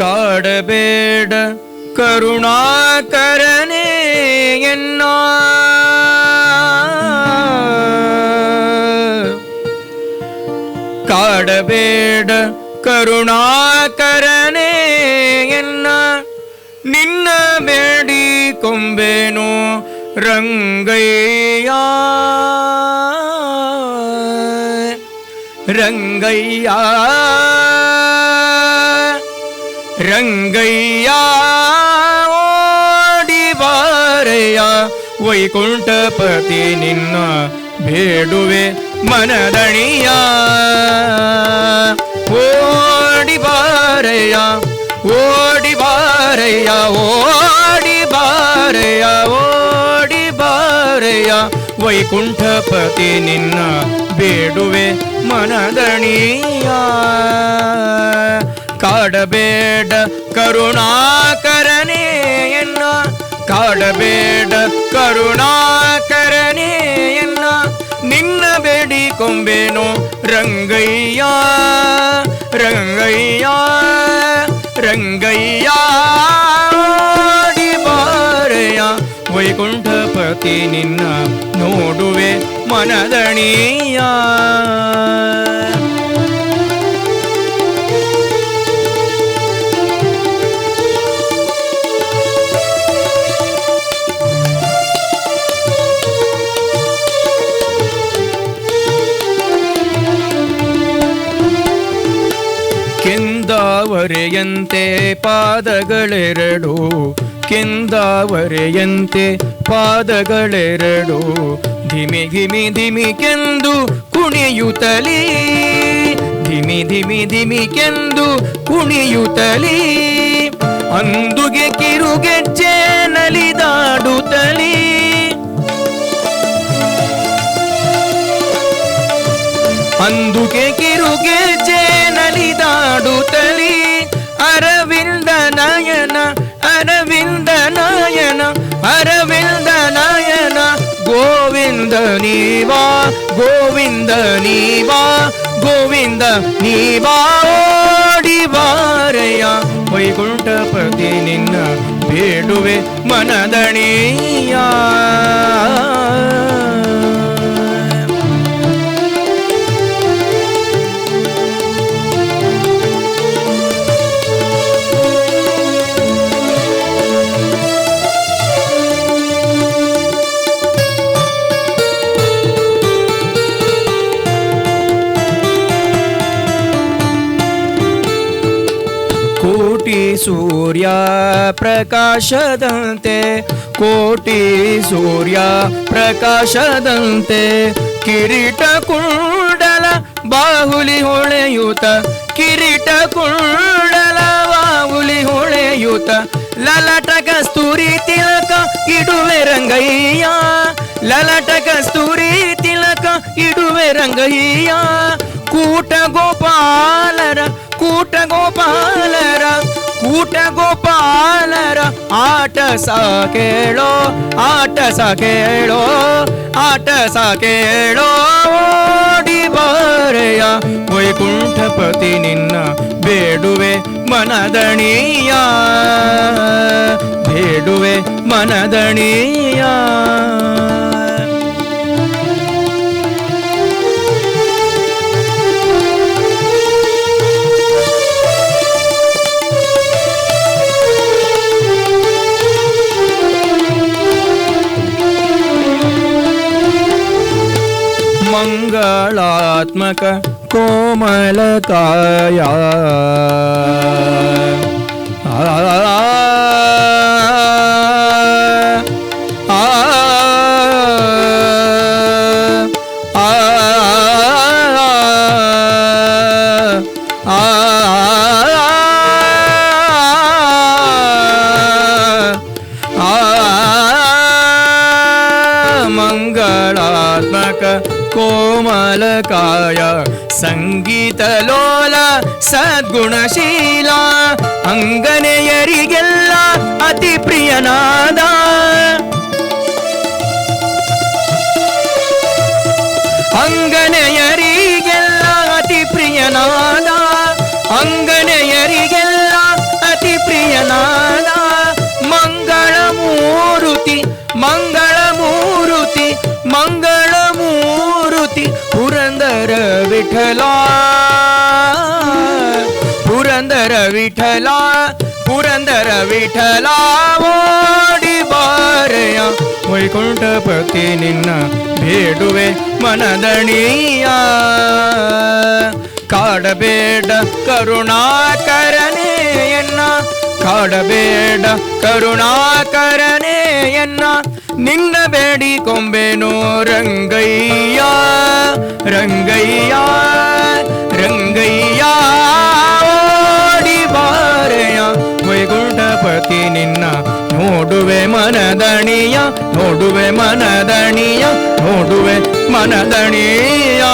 காடபேட கருணாகரனே என்ன காடபேட கருணாகரனே என்ன நின்ன வேடி கொம்பேனோ ரங்கையா ரங்கையா கங்கையா ಓಡಿಬಾರೆಯ ವೈಕುಂಠಪತಿ ನಿನ್ನ ಬೇಡುವೆ ಮನದಣಿಯ ಓಡಿಬಾರೆಯ ಓಡಿಬಾರೆಯ ಓಡಿಬಾರೆಯ ಓಡಿಬಾರೆಯ ವೈಕುಂಠಪತಿ ನಿನ್ನ ಬೇಡುವೆ ಮನದಣಿಯ ಕಾಡಬೇಡ ಕರುಣಾಕರನೇ ಎನ್ನ ಕಾಡಬೇಡ ಕರುಣಾಕರನೇ ಎನ್ನ ನಿನ್ನ ಬೇಡಿ ಕೊಂಬೆನು ರಂಗಯ್ಯ ರಂಗಯ್ಯ ರಂಗಯ್ಯ ಬಾರೆಯ ವೈಕುಂಠಪತಿ ನಿನ್ನ ನೋಡುವೆ ಮನದಣೀಯ ಕಿಂದಾವರೆಯಂತೆ ಪಾದಗಳೆರಡು ಕೆಂದಾವರೆಯಂತೆ ಪಾದಗಳೆರಡು ಧಿಮಿ ಧಿಮಿ ಧಿಮಿ ಕೆಂದು ಕುಣಿಯುತ್ತಲಿ ಧಿಮಿ ಧಿಮಿ ಧಿಮಿ ಕೆಂದು ಕುಣಿಯುತ್ತಲಿ ಅಂದುಗೆ ಕಿರುಗೆಜ್ಜೆ ನಲಿದಾಡುತ್ತಲೇ ಅಂದುಗೆ ಕಿರುಗೆಜ್ಜೆ முத்தலி அரவிந்த நாயன அரவிந்த நாயன அரவிந்த நாயன கோவிந்த நீவா கோவிந்த நீவா கோவிந்த நீவா ஓடி ಬಾರೆಯ ವೈಕುಂಠಪತಿ ನಿನ್ನ ಬೇಡುವೆ ಮನದಣಿಯ सूर्या प्रकाशदन्ते कोटि सूर्या प्रकाशदन्ते ಕಿರೀಟಕುಂಡಲ ಬಾಹುಲಿ ಹೊಳೆಯೂತ ಕಿರೀಟಕುಂಡಲ ಬಾಹುಲಿ ಹೊಳೆಯೂತ ಲಲಟಕ ಸ್ತೂರಿ ತಿಲಕ ಇಡುವೆ ರಂಗಯ್ಯ ಲಲಟಕ ಸ್ತೂರಿ ತಿಲಕ ಇಡುವೆ ರಂಗಯ್ಯ ಕೂಟ ಗೋಪಾಲರ ಕೂಟ ಗೋಪಾಲರ ಊಟ ಗೋಪಾಲರ ಆಟ ಕೇಳೋ ಆಟ ಕೇಳೋ ಆಟ ಕೇಳೋ ಓಡಿ ಬಾರೆಯ ವೈಕುಂಠಪತಿ ನಿನ್ನ ಬೇಡುವೆ ಮನದಣೀಯ ಬೇಡುವೆ ಮನದಣೀಯ मङ्गलात्मक कोमलकाय मंगलात्मक कोमलकाय सङ्गीतलोल सद्गुणशील अङ्गनेयरिगेल्ल अति प्रियनाद ಅಂಗನೆಯರಿಗೆಲ್ಲ ಅತಿ ಪ್ರಿಯನಾದ ಅಂಗನೆಯರಿಗೆಲ್ಲ ಅತಿ ಪ್ರಿಯನಾದ விட்டலா புரந்தர விட்டலா புரந்தர விட்டலா ஓடி ಬಾರೆಯ ವೈಕುಂಠಪತಿ ನಿನ್ನ ಬೇಡುವೆ ಮನದಣೀಯ ಕಾಡಬೇಡ ಕರುಣಾಕರನೇ ಎನ್ನ ಕಾಡಬೇಡ ಕರುಣಾಕರನೇ ಎನ್ನ ನಿನ್ನ ಬೇಡಿಕೊಂಬೆನೋ ರಂಗಯ್ಯ ರಂಗಯ್ಯ ರಂಗಯ್ಯ ಓಡಿ ಬಾರೆಯ ವೈಗುಂಠಪತಿ ನಿನ್ನ ನೋಡುವೆ ಮನದಣಿಯ ನೋಡುವೆ ಮನದಣಿಯ ನೋಡುವೆ ಮನದಣಿಯ